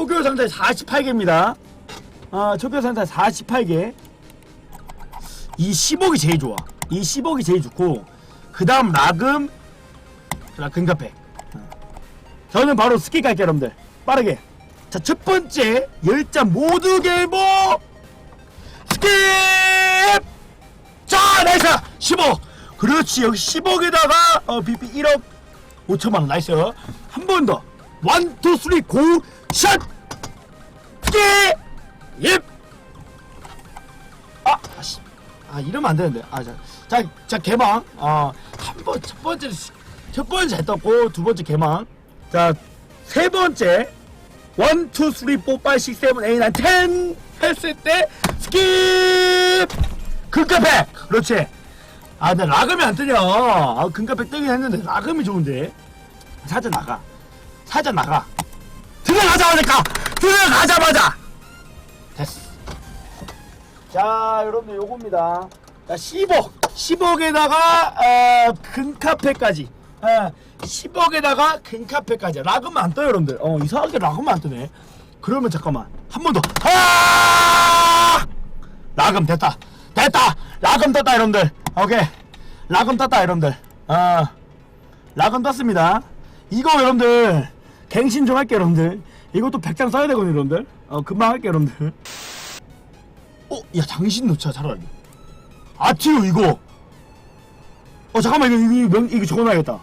초교 상자 48개입니다. 아, 초교 상자 48개. 이 10억이 제일 좋아. 이 10억이 제일 좋고, 그 다음 라금, 금카페. 어. 저는 바로 스킵 갈게요, 여러분들. 빠르게. 자, 첫 번째, 열장 모두 개봉! 스킵! 자, 나이스! 10억! 그렇지, 여기 10억에다가, 어, BP 1억 5천만 원, 나이스. 한 번 더. 원, 투, 쓰리, 고, 샷! 스킵! 입! 아, 아씨. 아, 이러면 안 되는데. 아, 자, 자, 자 개망. 어, 한 번, 첫 번째, 첫 번째 잘 떴고, 두 번째 개망. 자, 세 번째. 원, 투, 쓰리, 포, 파이, 식, 세븐, 에잇, 나인, 텐! 했을 때, 스킵! 금카페! 그렇지. 아, 근데 라금이 안 뜨냐. 아, 금카페 뜨긴 했는데, 라금이 좋은데. 사자 나가. 사자 나가. 들어가자마자 가! 들어가자마자! 됐어. 자, 여러분들 요겁니다. 자, 10억. 10억에다가, 어, 금카페까지. 어, 10억에다가 금카페까지. 라금 안 떠요, 여러분들. 어, 이상하게 라금 안 뜨네. 그러면 잠깐만. 한 번 더. 아! 라금 됐다. 됐다! 라금 떴다, 여러분들. 오케이. 라금 떴다, 여러분들. 아, 라금 떴습니다. 이거 여러분들, 갱신 좀 할게요, 여러분들. 이것도 100장 써야 되거든요, 여러분들. 어, 금방 할게요, 여러분들. 어, 야, 장신 놓자, 차라리. 아티오, 이거. 어, 잠깐만, 이거, 이거, 명, 이거 적어놔야겠다.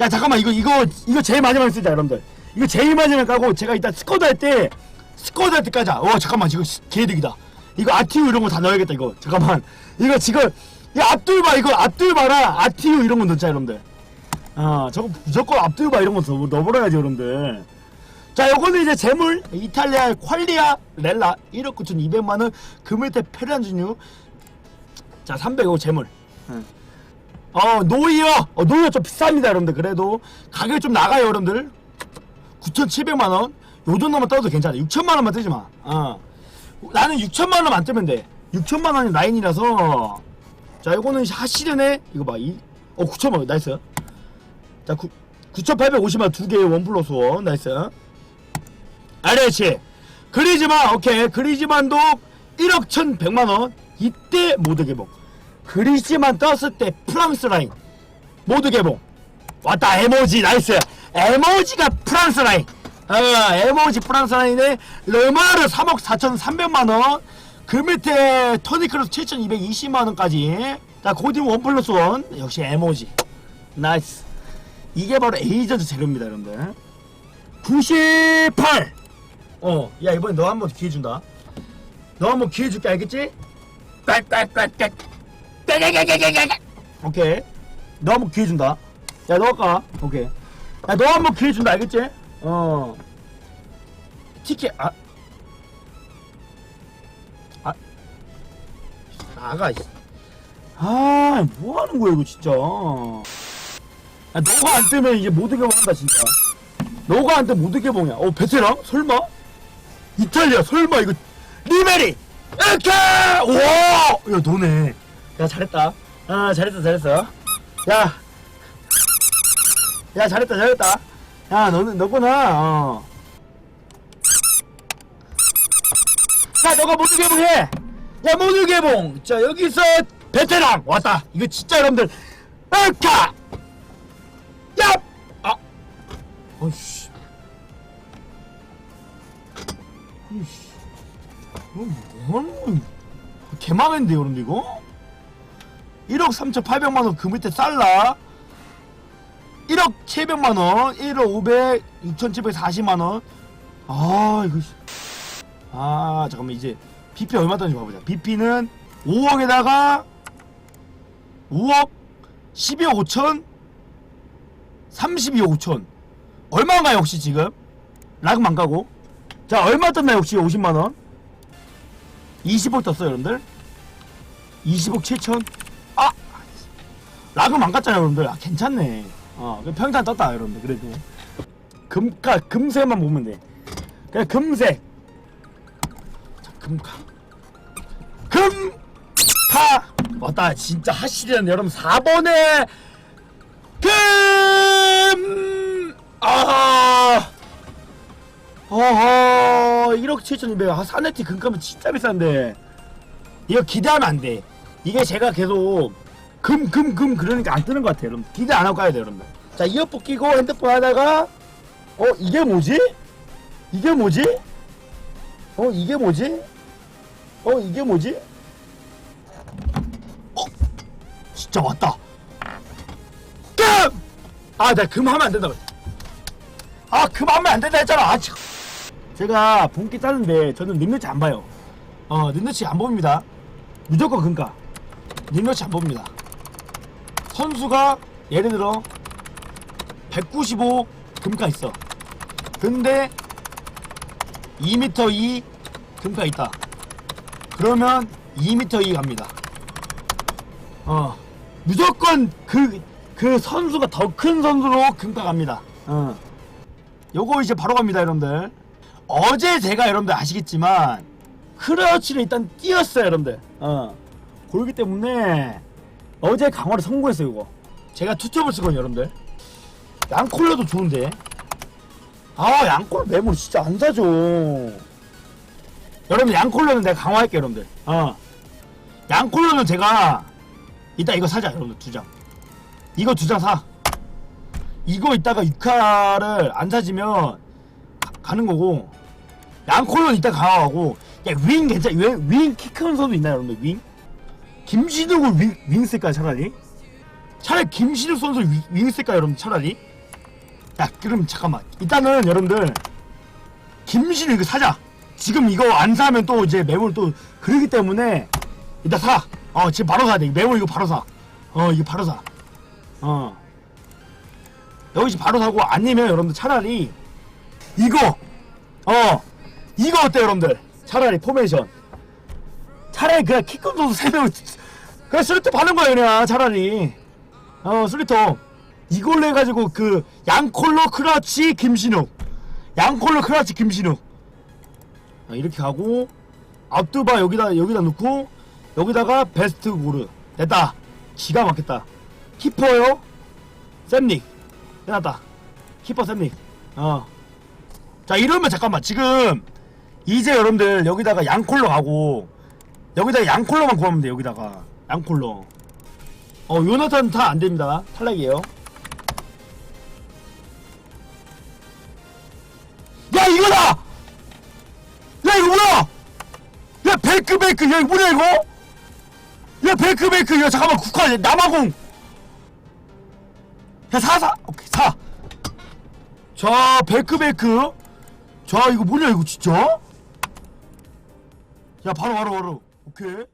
야, 잠깐만, 이거, 이거, 이거 제일 마지막에 쓰자, 여러분들. 이거 제일 마지막에 까고, 제가 이따 스쿼드 할 때, 스쿼드 할 때 까자. 와, 잠깐만, 이거 시- 개이득이다. 이거 아티오 이런 거 다 넣어야겠다, 이거. 잠깐만. 이거 지금, 야, 앞둘바, 이거 앞둘바랑 아티오 이런 거 넣자, 여러분들. 아, 저거 무조건 앞둘바 이런 거 넣어, 넣어버려야지, 여러분들. 자, 요거는 이제 재물 이탈리아 퀄리아 렐라 1억 9,200만 원 금일태 페란주뉴 자, 300억 재물. 어, 노이어. 어, 노이어 좀 비쌉니다, 여러분들. 그래도 가격이 좀 나가요, 여러분들. 9,700만 원. 요 정도만 떠도 괜찮아. 6천만 원만 뜨지 마. 어. 나는 6천만 원만 안 뜨면 돼. 6천만 원이 라인이라서 자, 요거는 하시르네. 이거 봐. 이 어, 9천만 원. 나이스. 자, 9 9,850만 두 개의 원 플러스 원. 나이스. 알겠지? 그리지만 오케이. 그리지만도 1억 1,100만원. 이때 모두 개봉. 그리지만 떴을 때 프랑스 라인. 모두 개봉. 왔다 에모지. 나이스. 에모지가 프랑스 라인. 어 에모지 프랑스 라인에 르마르 3억 4,300만원. 그 밑에 토니크로스 7,220만원까지. 자 고딘 원 플러스 원. 역시 에모지. 나이스 이게 바로 에이전트 재료입니다 여러분들 98! 어, 야, 이번에 너 한 번 기회 준다. 너 한 번 기회 줄게, 알겠지? 빽빽빽빽. 빽빽빽빽빽. 오케이. 너 한 번 기회 준다. 야, 너 아까. 오케이. 야, 너 한 번 기회 준다, 알겠지? 어. 티켓, 아. 아. 나가, 씨. 아, 뭐 하는 거야, 이거 진짜. 아, 너가 안 뜨면 이제 못 이겨 한다, 진짜. 너가 안 뜨면 못 이겨 보냐? 어, 베테랑? 설마? 이탈리아 설마 이거 리베리! 이렇게 우와! 야 너네. 야 잘했다. 아 잘했어 잘했어. 야 야 잘했다 잘했다. 야 너는 너구나. 어. 자 너가 모두 개봉해. 야 모두 개봉 자 여기서 베테랑! 왔다. 이거 진짜 여러분들. 이렇 어이씨. 이씨, 이거 뭐하는 개망했는데 여러분들 이거? 1억 3,800만원 그 밑에 살라? 1억 700만원 1억 500 6,740만원. 아 이거 씨. 아 잠깐만 이제 BP 얼마 던지 봐보자. BP는 5억에다가 5억 12억 5천 32억 5천 얼마인가요 혹시 지금? 라금 안 가고? 자 얼마 떴나요 혹시 50만원? 20억 떴어요 여러분들. 20억 7천? 아! 라금 안 갔잖아요 여러분들. 아 괜찮네. 어 평탄 떴다 여러분들 그래도. 금가 금색만 보면 돼. 그냥 금색. 자 금가. 금가! 왔다 진짜 하시리는 여러분 4번에 금 아. 어허 1억 7,200 아 사네티 금값은 진짜 비싼데 이거 기대하면 안 돼 이게 제가 계속 금 금 금 그러니까 안 뜨는 것 같아요 여러분 기대 안 하고 가야 돼요 여러분 자 이어폰 끼고 핸드폰 하다가 어 이게 뭐지? 이게 뭐지? 어 이게 뭐지? 어 이게 뭐지? 어 진짜 왔다 금! 아나 금 하면 안 된다고 아 그만 하면 안 된다 했잖아. 아, 참. 제가 본기 짜는데 저는 림너치 안 봐요. 어 림너치 안 봅니다. 무조건 금가. 림너치 안 봅니다. 선수가 예를 들어 195 금가 있어. 근데 2m 2 금가 있다. 그러면 2m 2 갑니다. 어 무조건 그 그 선수가 더 큰 선수로 금가 갑니다. 어 요거 이제 바로 갑니다 여러분들. 어제 제가 여러분들 아시겠지만 크러치를 일단 띄었어요 여러분들. 어. 그렇기 때문에 어제 강화를 성공했어요 이거. 제가 투톱을 쓰거든요 여러분들. 양콜러도 좋은데. 아 양콜러 메모리 진짜 안 사죠 여러분 양콜러는 내가 강화할게요 여러분들. 어. 양콜러는 제가 이따 이거 사자 여러분들 두장. 이거 두 장 사 이거 이따가 6화를 안 사지면 가, 는 거고 양콜은 이따 강화하고 야윙 괜찮 윙키 큰 선수 있나요 여러분들? 윙? 김신욱을 윙, 윙 쓸까요 차라리? 차라리 김신욱 선수 윙, 윙 쓸까요 여러분 차라리? 야 그럼 잠깐만. 일단은 여러분들 김신욱 이거 사자. 지금 이거 안 사면 또 이제 매물 또 그러기 때문에 이따 사 어 지금 바로 사야 돼. 매물 이거 바로 사 어 이거 바로 사 어 여기서 바로 사고 아니면 여러분들 차라리 이거 어 이거 어때요 여러분들? 차라리 포메이션. 차라리 그냥 키큰 선수 3명 그냥 스리톱 하는 거예요 그냥 차라리. 어 스리톱 이걸로 해가지고 그 양콜로 크라치 김신욱 양콜로 크라치 김신욱 어, 이렇게 가고 앞두바 여기다 여기다 놓고 여기다가 베스트 고르. 됐다. 기가 막혔다. 키퍼요? 샘닉 끝났다. 키퍼 샘닉 어자 이러면 잠깐만 지금 이제 여러분들 여기다가 양콜로 가고 여기다가 양콜로만 구하면 돼 여기다가. 양콜로. 어 요나탄 타 안됩니다. 탈락이에요. 야 이거다! 야 이거 뭐야? 야 베이크 베이크 야 이거 뭐야 이거? 야 베이크 베이크 야 잠깐만 국화 남아공 야 사사 오케이 사 자, 베크베크. 자, 이거 뭐냐, 이거 진짜? 야, 바로, 바로, 바로. 오케이.